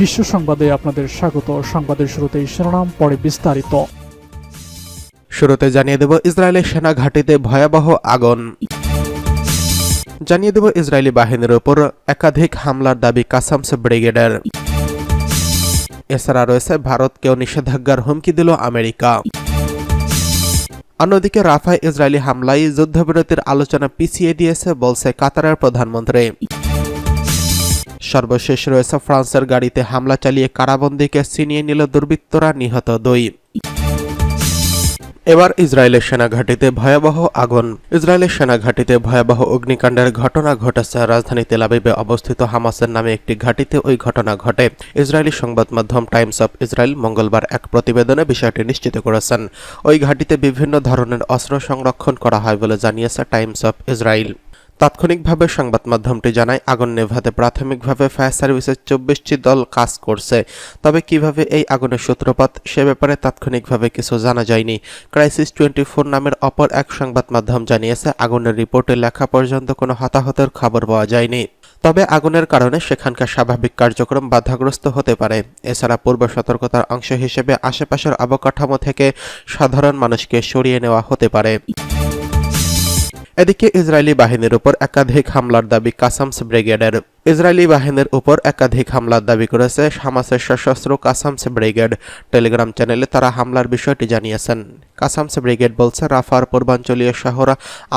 বিশ্ব সংবাদে আপনাদের স্বাগত। সংবাদের শুরুতেই শিরোনাম, পরে বিস্তারিত। শুরুতে জানিয়ে দেব ইসরায়েলের সেনা ঘাঁটিতে ভয়াবহ আগুন। জানিয়ে দেব ইসরায়েলি বাহিনীর উপর একাধিক হামলার দাবি কাসামস ব্রিগেডের। এছাড়া রয়েছে ভারতকেও নিষেধাজ্ঞার হুমকি দিল আমেরিকা। অন্যদিকে রাফায় ইসরায়েলি হামলায় যুদ্ধবিরতির আলোচনা পিছিয়ে দিয়েছে বলছে কাতারের প্রধানমন্ত্রী। সর্বশেষ রয়েছে ফ্রান্সের গাড়িতে হামলা চালিয়ে কারাবন্দীকে ছিনিয়ে নিল দুর্বৃত্তরা নিহত দুই। এবার ইসরায়েলের সেনাঘাটিতে ভয়াবহ আগুন। ইসরায়েলের সেনাঘাটিতে ভয়াবহ অগ্নিকাণ্ডের ঘটনা ঘটেছে। রাজধানী তেলাবিবে অবস্থিত হামাসের নামে একটি ঘাটিতে ওই ঘটনা ঘটে। ইসরায়েলি সংবাদ মাধ্যম টাইমস অফ ইসরায়েল মঙ্গলবার এক প্রতিবেদনে বিষয়টি নিশ্চিত করেছেন। ওই ঘাটিতে বিভিন্ন ধরনের অস্ত্র সংরক্ষণ করা হয় বলে জানিয়েছে টাইমস অফ ইসরায়েল। তাৎক্ষণিকভাবে সংবাদ মাধ্যমটি জানায়, আগুন নেভাতে প্রাথমিকভাবে ফায়ার সার্ভিসের চব্বিশটি দল কাজ করছে। তবে কীভাবে এই আগুনের সূত্রপাত, সে ব্যাপারে তাৎক্ষণিকভাবে কিছু জানা যায়নি। ক্রাইসিস টোয়েন্টি ফোর নামের অপর এক সংবাদ মাধ্যম জানিয়েছে, আগুনের রিপোর্টে লেখা পর্যন্ত কোনো হতাহতের খবর পাওয়া যায়নি। তবে আগুনের কারণে সেখানকার স্বাভাবিক কার্যক্রম বাধাগ্রস্ত হতে পারে। এছাড়া পূর্ব সতর্কতার অংশ হিসেবে আশেপাশের অবকাঠামো থেকে সাধারণ মানুষকে সরিয়ে নেওয়া হতে পারে। এদিকে ইসরায়েলি বাহিনীর উপর একাধিক হামলার দাবি কাসামস ব্রিগেডের। ইসরায়েলি বাহিনীর উপর একাধিক হামলার দাবি করেছে হামাসের সশস্ত্র কাসামস ব্রিগেড। টেলিগ্রাম চ্যানেলে তারা হামলার বিষয়টি জানিয়েছেন। কাসামস ব্রিগেড বলছে, রাফার পূর্বাঞ্চলীয় শহর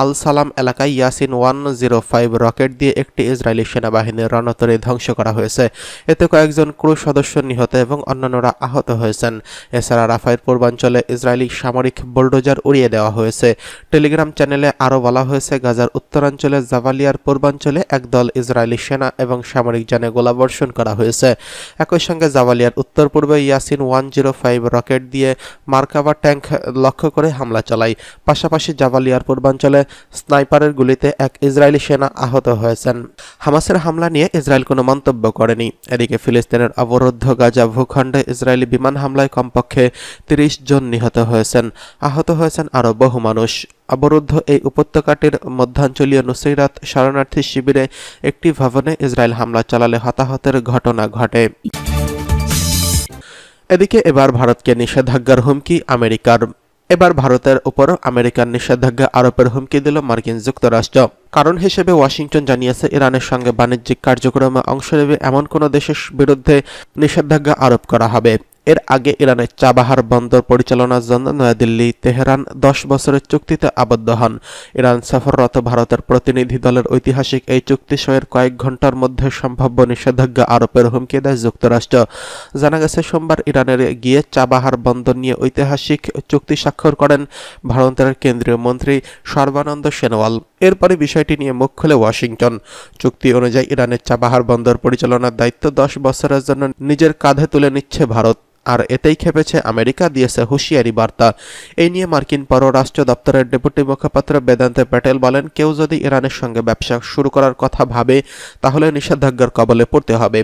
আল সালাম এলাকায় Yasin one zero five rocket দিয়ে একটি ইসরায়েলি সেনাবাহিনীর রণতরী ধ্বংস করা হয়েছে। এতে কয়েকজন ক্রু সদস্য নিহত এবং অন্যান্যরা আহত হয়েছেন। এছাড়া রাফায়ের পূর্বাঞ্চলে ইসরায়েলি সামরিক বোল্ডোজার উড়িয়ে দেওয়া হয়েছে। টেলিগ্রাম চ্যানেলে আরও বলা হয়েছে, গাজার উত্তরাঞ্চলে জাভালিয়ার পূর্বাঞ্চলে একদল ইসরায়েলি সেনা এবং সামরিক যানে গোলাবর্ষণ করা হয়েছে। একই সঙ্গে জাভালিয়ার উত্তর পূর্বে Yasin one zero five rocket দিয়ে মার্কাবা ট্যাঙ্ক লক্ষ্য করে হামলা চালায়। পাশাপাশি জাভালিয়ার পূর্বাঞ্চলে স্নাইপারের গুলিতে এক ইসরায়েলি সেনা আহত হয়েছেন। হামাসের হামলা নিয়ে ইসরায়েল কোনো মন্তব্য করেনি। এদিকে ফিলিস্তিনের অবরুদ্ধ গাজা ভূখণ্ডে ইসরায়েলি বিমান হামলায় কমপক্ষে তিরিশ জন নিহত হয়েছেন। আহত হয়েছেন আরও বহু মানুষ। অবরুদ্ধ এই উপত্যকাটির মধ্যাঞ্চলীয় নুসৈরাত শরণার্থী শিবিরে একটি ভবনে ইসরায়েল হামলা চালালে হতাহতের ঘটনা ঘটে। এদিকে এবার ভারতকে নিষেধাজ্ঞার হুমকি আমেরিকার। এবার ভারতের উপর আমেরিকার নিষেধাজ্ঞা আরোপের হুমকি দিল মার্কিন যুক্তরাষ্ট্র। কারণ হিসেবে ওয়াশিংটন জানিয়েছে, ইরানের সঙ্গে বাণিজ্যিক কার্যক্রমে অংশ নেবে এমন কোনো দেশের বিরুদ্ধে নিষেধাজ্ঞা আরোপ করা হবে। এর আগে ইরানের চাবাহার বন্দর পরিচালনার জন্য নয়াদিল্লি, তেহরান দশ বছরের চুক্তিতে আবদ্ধ হন। ইরান সফররত ভারতের প্রতিনিধি দলের ঐতিহাসিক এই চুক্তি সয়ের কয়েক ঘণ্টার মধ্যে সম্ভাব্য নিষেধাজ্ঞা আরোপের হুমকি দেয় যুক্তরাষ্ট্র। জানা গেছে, সোমবার ইরানের গিয়ে চাবাহার বন্দর নিয়ে ঐতিহাসিক চুক্তি স্বাক্ষর করেন ভারতের কেন্দ্রীয় মন্ত্রী সর্বানন্দ সোনোয়াল। এরপরে বিষয়টি নিয়ে মুখ খুলে ওয়াশিংটন। চুক্তি অনুযায়ী ইরানের চাবাহার বন্দর পরিচালনার দায়িত্ব দশ বছরের জন্য নিজের কাঁধে তুলে নিচ্ছে ভারত। আর এতেই খেপেছে আমেরিকা, দিয়েছে হুঁশিয়ারি বার্তা। এই নিয়ে মার্কিন পররাষ্ট্র দপ্তরের ডেপুটি মুখপাত্র বেদান্ত প্যাটেল বলেন, কেউ যদি ইরানের সঙ্গে ব্যবসা শুরু করার কথা ভাবে, তাহলে নিষেধাজ্ঞার কবলে পড়তে হবে।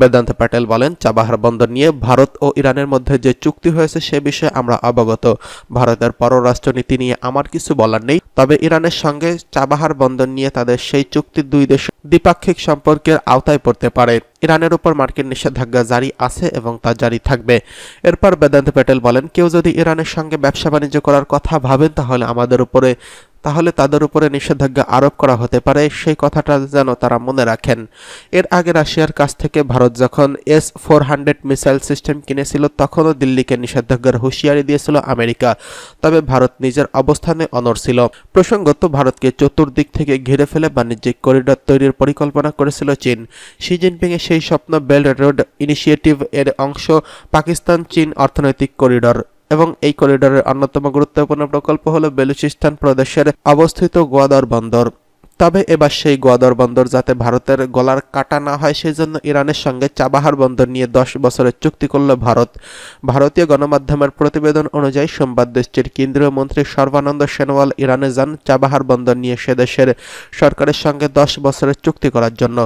বেদান্ত প্যাটেল বলেন, চাবাহার বন্দর নিয়ে ভারত ও ইরানের মধ্যে যে চুক্তি হয়েছে সে বিষয়ে আমরা অবগত। ভারতের পররাষ্ট্র নীতি নিয়ে আমার কিছু বলার নেই, তবে ইরানের সঙ্গে চাবাহার বন্দর নিয়ে তাদের সেই চুক্তি দুই দেশ দ্বিপাক্ষিক সম্পর্কের আওতায় পড়তে পারে। ইরানের উপর মার্কিন নিষেধাজ্ঞা জারি আছে এবং তা জারি থাকবে। এরপর বেদান্ত প্যাটেল বলেন, কেউ যদি ইরানের সঙ্গে ব্যবসা বাণিজ্য করার কথা ভাবেন, তাহলে আমাদের উপরে তাহলে তাদের উপরে নিষেধাজ্ঞা আরোপ করা হতে পারে, সেই কথাটা যেন তারা মনে রাখেন। এর আগে রাশিয়ার কাছ থেকে ভারত যখন S four hundred missile system কিনেছিল, তখনও দিল্লিকে নিষেধাজ্ঞার হুঁশিয়ারি দিয়েছিল আমেরিকা। তবে ভারত নিজের অবস্থানে অনর ছিল। প্রসঙ্গত, ভারতকে চতুর্দিক থেকে ঘিরে ফেলে বাণিজ্যিক করিডর তৈরির পরিকল্পনা করেছিল চীন। শি জিনপিংয়ের সেই স্বপ্ন বেল্ট রোড ইনিশিয়েটিভ এর অংশ পাকিস্তান চীন অর্থনৈতিক করিডর। এবং এই করিডোরের অন্যতম গুরুত্বপূর্ণ প্রকল্প হল বেলুচিস্তান প্রদেশের অবস্থিত গোয়াদর বন্দর। তবে এবার সেই গোয়াদর বন্দর যাতে ভারতের গলার কাটা না হয় সেই জন্য ইরানের সঙ্গে চাবাহার বন্দর নিয়ে দশ বছরের চুক্তি করল ভারত। ভারতীয় গণমাধ্যমের প্রতিবেদন অনুযায়ী সোমবার দেশটির কেন্দ্রীয় মন্ত্রী সর্বানন্দ সোনোয়াল ইরানে যান চাবাহার বন্দর নিয়ে সে দেশের সরকারের সঙ্গে দশ বছরের চুক্তি করার জন্য।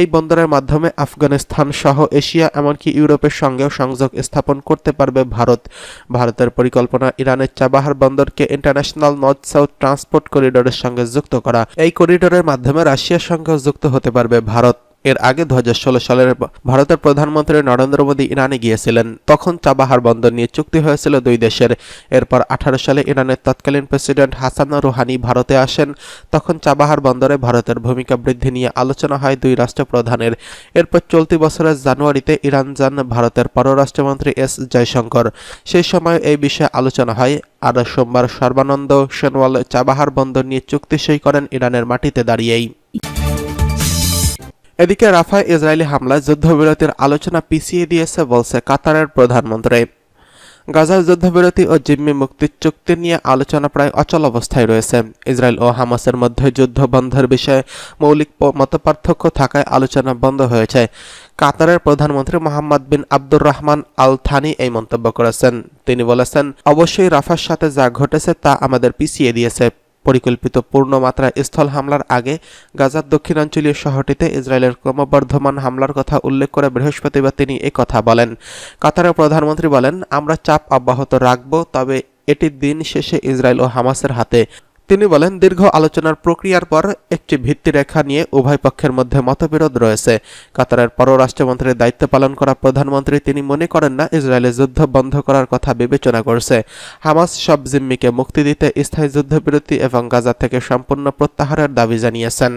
এই বন্দরের মাধ্যমে আফগানিস্তান সহ এশিয়া, এমনকি ইউরোপের সঙ্গেও সংযোগ স্থাপন করতে পারবে ভারত। ভারতের পরিকল্পনা ইরানের চাবাহার বন্দরকে ইন্টারন্যাশনাল নর্থ সাউথ ট্রান্সপোর্ট করিডোরের সঙ্গে যুক্ত করা। এই করিডোরের মাধ্যমে রাশিয়ার সঙ্গেও যুক্ত হতে পারবে ভারত। এর আগে দু হাজার ষোলো সালের ভারতের প্রধানমন্ত্রী নরেন্দ্র মোদী ইরানে গিয়েছিলেন। তখন চাবাহার বন্দর নিয়ে চুক্তি হয়েছিল দুই দেশের। এরপর আঠারো সালে ইরানের তৎকালীন প্রেসিডেন্ট হাসান রুহানি ভারতে আসেন। তখন চাবাহার বন্দরে ভারতের ভূমিকা বৃদ্ধি নিয়ে আলোচনা হয় দুই রাষ্ট্রপ্রধানের। এরপর চলতি বছরের জানুয়ারিতে ইরান যান ভারতের পররাষ্ট্রমন্ত্রী এস জয়শঙ্কর। সেই সময় এই বিষয়ে আলোচনা হয়। আর সোমবার সর্বানন্দ সোনোয়াল চাবাহার বন্দর নিয়ে চুক্তি সই করেন ইরানের মাটিতে দাঁড়িয়েই। এদিকে রাফায় ইসরায়েলি হামলায় যুদ্ধবিরতির আলোচনা পিছিয়ে দিয়েছে বলছে কাতারের প্রধানমন্ত্রী। গাজার যুদ্ধবিরতি ও জিম্মি মুক্তির চুক্তি নিয়ে আলোচনা প্রায় অচল অবস্থায় রয়েছে। ইসরায়েল ও হামাসের মধ্যে যুদ্ধ বন্ধের বিষয়ে মৌলিক মতপার্থক্য থাকায় আলোচনা বন্ধ হয়েছে। কাতারের প্রধানমন্ত্রী Mohammed bin Abdur Rahman Al Thani এই মন্তব্য করেছেন। তিনি বলেছেন, অবশ্যই রাফার সাথে যা ঘটেছে তা আমাদের পিছিয়ে দিয়েছে। পরিকল্পিত পূর্ণ মাত্রা স্থল হামলার আগে গাজার দক্ষিণাঞ্চলীয় শহরটিতে ইসরায়েলের ক্রমবর্ধমান হামলার কথা উল্লেখ করে বৃহস্পতিবার তিনি কথা বলেন। কাতারের প্রধানমন্ত্রী বলেন, আমরা চাপ অব্যাহত রাখব, তবে এটি দিন শেষে ইসরায়েল ও হামাসের হাতে। তিনি বলেন, দীর্ঘ আলোচনার প্রক্রিয়ার পর একটি ভিত্তিরেখা নিয়ে উভয় পক্ষের মধ্যে মতবিরোধ রয়েছে। কাতারের পররাষ্ট্রমন্ত্রীর দায়িত্ব পালন করা প্রধানমন্ত্রী তিনি মনে করেন না ইসরায়েলের যুদ্ধ বন্ধ করার কথা বিবেচনা করছে। হামাস সব জিম্মিকে মুক্তি দিতে স্থায়ী যুদ্ধবিরতি এবং গাজা থেকে সম্পূর্ণ প্রত্যাহারের দাবি জানিয়েছেন।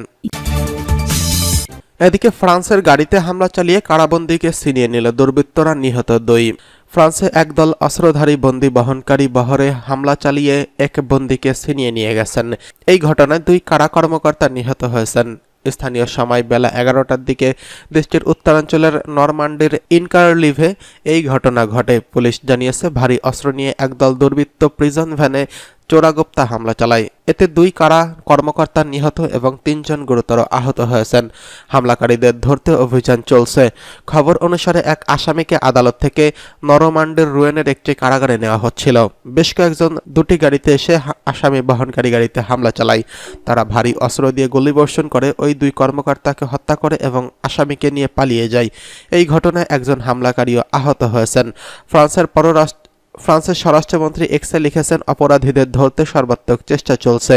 এদিকে ফ্রান্সের গাড়িতে হামলা চালিয়ে কারাবন্দিকে ছিনিয়ে নিল দুর্বৃত্তরা নিহত দুই। ফ্রান্সে একদল অস্ত্রধারী বন্দী বহনকারী বহরে হামলা চালিয়ে এক বন্দীকে ছিনিয়ে নিয়ে গেছেন। এই ঘটনায় দুই কারা কর্মকর্তা নিহত হয়েছেন। স্থানীয় সময় বেলা এগারোটার দিকে দেশটির উত্তরাঞ্চলের নরমান্ডির ইনকারলিভে এই ঘটনা ঘটে। পুলিশ জানিয়েছে, ভারী অস্ত্র নিয়ে একদল দুর্বৃত্ত প্রিজন ভ্যানে চোরাগোপ্তা হামলা চালায়। এতে দুই কারা কর্মকর্তা নিহত এবং তিনজন গুরুতর আহত হয়েছেন। হামলাকারীদের ধরতে অভিযান চলছে। খবর অনুসারে এক আসামিকে আদালত থেকে নরমান্ডের রুয়েনের একটি কারাগারে নেওয়া হচ্ছিল। বেশ কয়েকজন দুটি গাড়িতে এসে আসামি বহনকারী গাড়িতে হামলা চালায়। তারা ভারী অস্ত্র দিয়ে গুলিবর্ষণ করে ওই দুই কর্মকর্তাকে হত্যা করে এবং আসামিকে নিয়ে পালিয়ে যায়। এই ঘটনায় একজন হামলাকারীও আহত হয়েছেন। ফ্রান্সের পররাষ্ট্র ফ্রান্সের স্বরাষ্ট্রমন্ত্রী এক্সে লিখেছেন, অপরাধীদের ধরতে সর্বাত্মক চেষ্টা চলছে।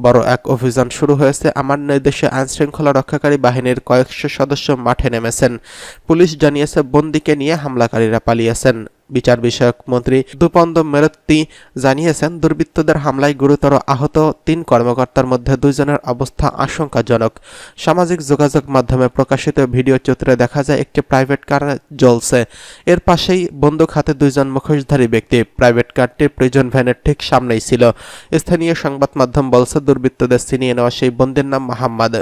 বড় এক অভিযান শুরু হয়েছে। আমার নির্দেশে আইন শৃঙ্খলা রক্ষাকারী বাহিনীর কয়েকশো সদস্য মাঠে নেমেছেন। পুলিশ জানিয়েছে, বন্দিকে নিয়ে হামলাকারীরা পালিয়েছেন। বিচার বিষয়ক মন্ত্রী দুপন্দ মেরত্তি জানিয়েছেন, দুর্বৃত্তদের হামলায় গুরুতর আহত তিন কর্মকর্তার মধ্যে দুইজনের অবস্থা আশঙ্কাজনক। সামাজিক যোগাযোগ মাধ্যমে প্রকাশিত ভিডিও চিত্রে দেখা যায়, একটি প্রাইভেট কার জ্বলছে। এর পাশেই বন্দুক হাতে দুইজন মুখোশধারী ব্যক্তি। প্রাইভেট কারটি প্রিজন ভ্যানের ঠিক সামনেই ছিল। স্থানীয় সংবাদ মাধ্যম বলছে, দুর্বৃত্তদের ছিনিয়ে নেওয়া সেই বন্দির নাম মোহাম্মদ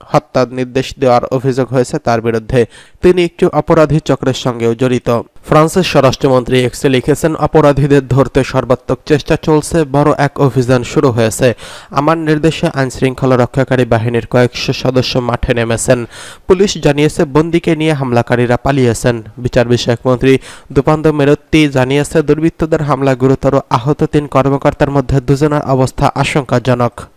হত্যার নির্দেশ দেওয়ার অভিযোগ হয়েছে তার বিরুদ্ধে। তিনি একটি অপরাধী চক্রের সঙ্গেও জড়িত। ফ্রান্সের স্বরাষ্ট্রমন্ত্রী এক্সে লিখেছেন, অপরাধীদের ধরতে সর্বাত্মক চেষ্টা চলছে, বড় এক অভিযান শুরু হয়েছে। আমার নির্দেশে আইন শৃঙ্খলা রক্ষাকারী বাহিনীর কয়েকশো সদস্য মাঠে নেমেছেন। পুলিশ জানিয়েছে, বন্দিকে নিয়ে হামলাকারীরা পালিয়েছেন। বিচার বিষয়ক মন্ত্রী দুপান্দ মেরত্তি জানিয়েছে, দুর্বৃত্তদের হামলা গুরুতর আহত তিন কর্মকর্তার মধ্যে দুজনের অবস্থা আশঙ্কাজনক।